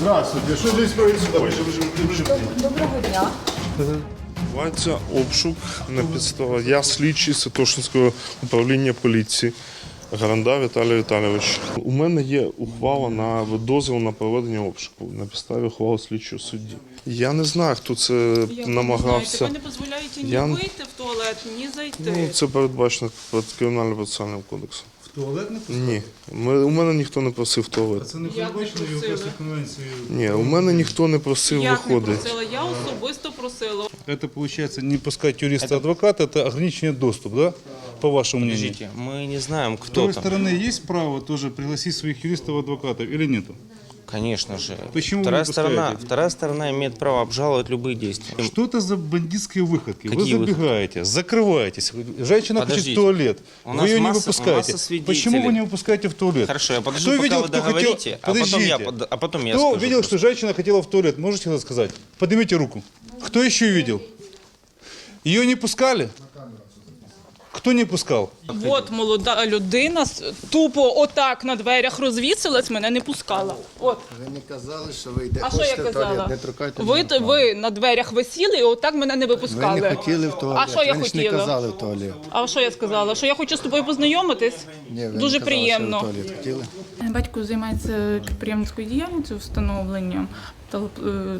Здравствуйте, що здесь происходит? Доброго дня. Відбувається обшук на підставі. Я слідчий Святошинського управління поліції. Гаранда Віталій Віталійович. У мене є ухвала на дозвіл на проведення обшуку на підставі ухвали слідчого судді. Я не знаю, хто це намагався. Ви не дозволяєте ні Я- вийти туалет, ні зайти. Ну, це передбачено під кримінально-процесуальним кодексом. В туалет не пускали? Ні, ми, у мене ніхто не просив в туалет. Це не Як передбачено не Європейської просили? конвенції. Ні, у мене ніхто не просив Як не виходити. просила? Я особисто просила. Это получается не пускать юриста-адвоката, это ограниченный доступ, да? По вашему мнению. Подождите, мы не знаем, С кто второй там. стороны, есть право тоже пригласить своих юристов-адвокатов или нету? Конечно же. Почему вы вторая не сторона, вторая сторона имеет право обжаловать любые действия. Что это за бандитские выходки? Вы Какие забегаете, закрываетесь. Женщина хочет в Подождите. туалет. У вы ее не масса- выпускаете. масса. Почему вы не выпускаете в туалет? Хорошо, я подожду, кто пока видел, вы кто хотел... а потом я Подождите. а потом я Кто скажу видел, просто. что женщина хотела в туалет? Можете это сказать? Поднимите руку. Кто еще видел? Ее не пускали? Кто не пускал? От молода людина тупо отак на дверях розвісилась, мене не пускала. От. Ви не казали, що ви йдете А що я хочете в туалет, казала? не торкайте Ви, мене. ви на дверях висіли і отак мене не Ви випускали. не хотіли в туалет. А що я ви ж не хотіла? казали в туалет. А що я сказала? Що я хочу з тобою познайомитись? Ні, ви не Дуже казали, приємно. Що ви в туалет хотіли. Батько займається підприємницькою діяльністю, встановленням е,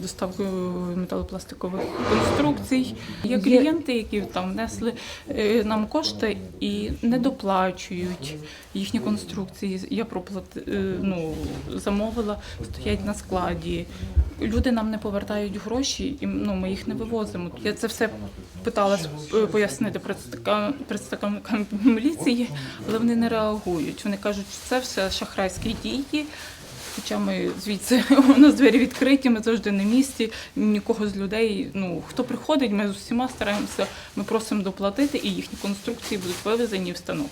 доставкою металопластикових конструкцій. Є клієнти, які там внесли е, нам кошти і не доплачують їхні конструкції. Я проплати, е, ну, замовила, стоять на складі. Люди нам не повертають гроші, і ну, ми їх не вивозимо. Я це все питалась е, пояснити представникам міліції, але вони не реагують. Вони кажуть, що це все шахрайські дії. Хоча ми звідси у нас двері відкриті, ми завжди на місці. Нікого з людей. Ну хто приходить, ми з усіма стараємося. Ми просимо доплатити, і їхні конструкції будуть вивезені і встановлені.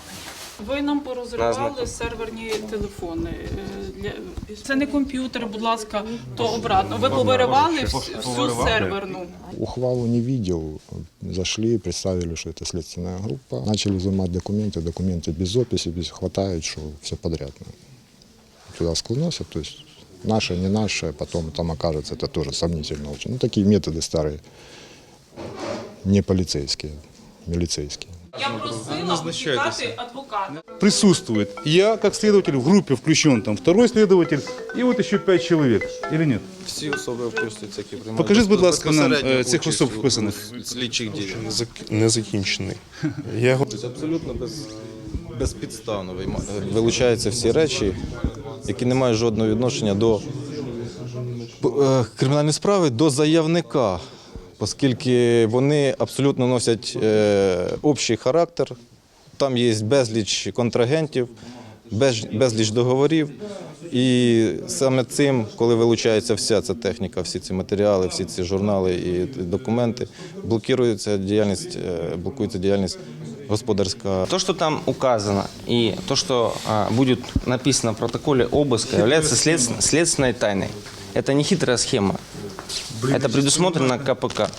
Ви нам порозривали серверні телефони. Е, для- Це не комп'ютер, будь ласка, то обратно. Ви повиривали вс- всю серверну. Ухвалу не видел. Зашли, представили, что это следственная группа. Начали изымать документы, документы без описи, без хватает, что все подряд. Туда склонился, то есть наше, не наше, потом там окажется, это тоже сомнительно очень. Ну, такие методы старые, не полицейские, милицейские. Я просила викликати адвоката. Присутствует. Я, как следователь, в группе включен. Там второй следователь и вот еще пять человек. Или нет? Всі особи вписуються, які приймають Покажіть, будь ласка, нам, безпосередню е, цих участь особ у- вписаних. у слідчих діях. Не зак- Не закінчений. Я його Тобто Абсолютно без, безпідставно вийма- вилучаються всі речі, які не мають жодного відношення до е, кримінальної справи, до заявника, оскільки вони абсолютно носять е, общий характер. Там є безліч контрагентів, без, безліч договорів. І саме цим, коли вилучається вся ця техніка, всі ці матеріали, всі ці журнали і документи, блокується діяльність, е, блокується діяльність господарська. То, что там указано, и то, что а, будет написано в протоколе обыска, является следс- следственной тайной. Это не хитрая схема. Это предусмотрено КПК.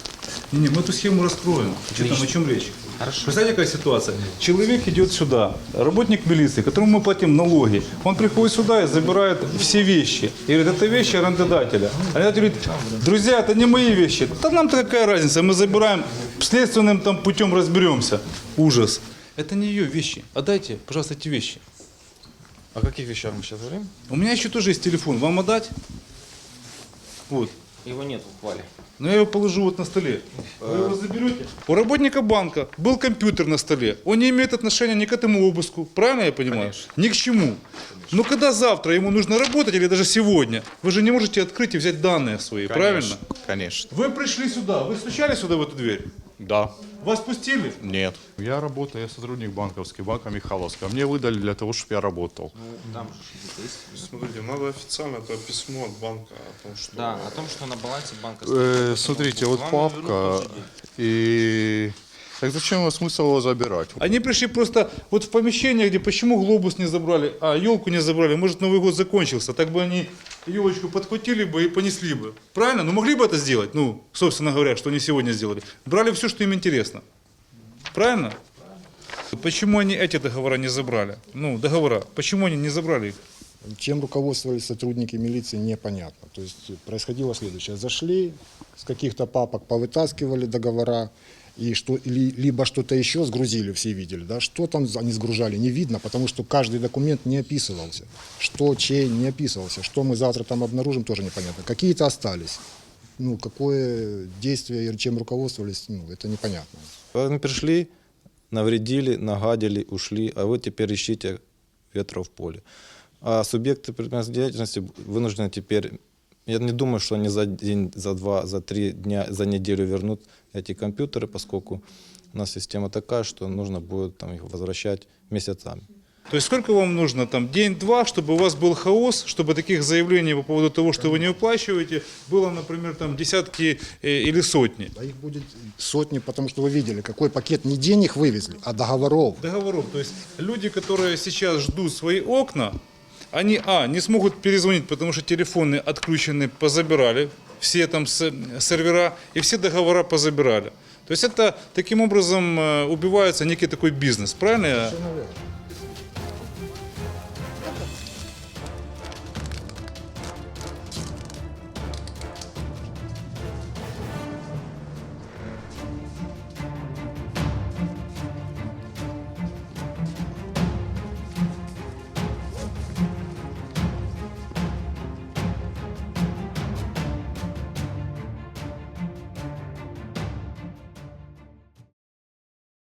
Не-не, мы эту схему раскроем. Что там, о чем речь? Хорошо. Представьте, какая ситуация. Человек идет сюда, работник милиции, которому мы платим налоги. Он приходит сюда и забирает все вещи. И говорит, это вещи арендодателя. Арендодатель говорит, друзья, это не мои вещи. Да нам-то какая разница, мы забираем, следственным там путем разберемся. Ужас. Это не ее вещи. Отдайте, пожалуйста, эти вещи. О яких вещах ми зараз говоримо? У меня еще тоже есть телефон. Вам отдать? Вот. Его нет в ухвале. Но я его положу вот на столе. Вы его заберете? У работника банка был компьютер на столе. Он не имеет отношения ни к этому обыску. Правильно я понимаю? Ни к чему. Но когда завтра ему нужно работать, или даже сегодня, вы же не можете открыть и взять данные свои, правильно? Конечно. Вы пришли сюда, вы стучали сюда в эту дверь? Да. Вас пустили? Нет. Я работаю, я сотрудник банковский, банка Михайловская. Мне выдали для того, чтобы я работал. Смотрите, надо официально это письмо от банка о том, что Да, о том, что на балансе банка... Э, смотрите, вот Вам папка вернут деньги. и... Так зачем его смысл его забирать? Они пришли просто вот в помещение, где почему глобус не забрали, а елку не забрали, может Новый год закончился, так бы они елочку подхватили бы и понесли бы. Правильно? Ну могли бы это сделать, ну, собственно говоря, что они сегодня сделали. Брали все, что им интересно. Правильно? Почему они эти договора не забрали? Ну, договора. Почему они не забрали их? Чем руководствовались сотрудники милиции, непонятно. То есть происходило следующее. Зашли, с каких-то папок повытаскивали договора, и что, или, либо что-то еще сгрузили, все видели, да, что там они сгружали, не видно, потому что каждый документ не описывался. Что, чей, не описывался. Что мы завтра там обнаружим, тоже непонятно. Какие-то остались. Ну, какое действие и чем руководствовались, ну, это непонятно. Они пришли, навредили, нагадили, ушли, а вы теперь ищите ветра в поле. А субъекты предпринимательской деятельности вынуждены теперь, я не думаю, что они за день, за два, за три дня, за неделю вернут эти компьютеры, поскольку у нас система такая, что нужно будет там, их возвращать месяцами. То есть сколько вам нужно, там, день-два, чтобы у вас был хаос, чтобы таких заявлений по поводу того, что вы не уплачиваете, было, например, там десятки э, или сотни А их будет сотни, потому что вы видели, какой пакет не денег вывезли, а договоров. договоров? То есть люди, которые сейчас ждут свои окна, они, а, не смогут перезвонить, потому что телефоны отключены, позабирали, все там с- сервера и все договора позабирали. То есть это таким образом э, убивается некий такой бизнес, правильно? я? Совершенно верно.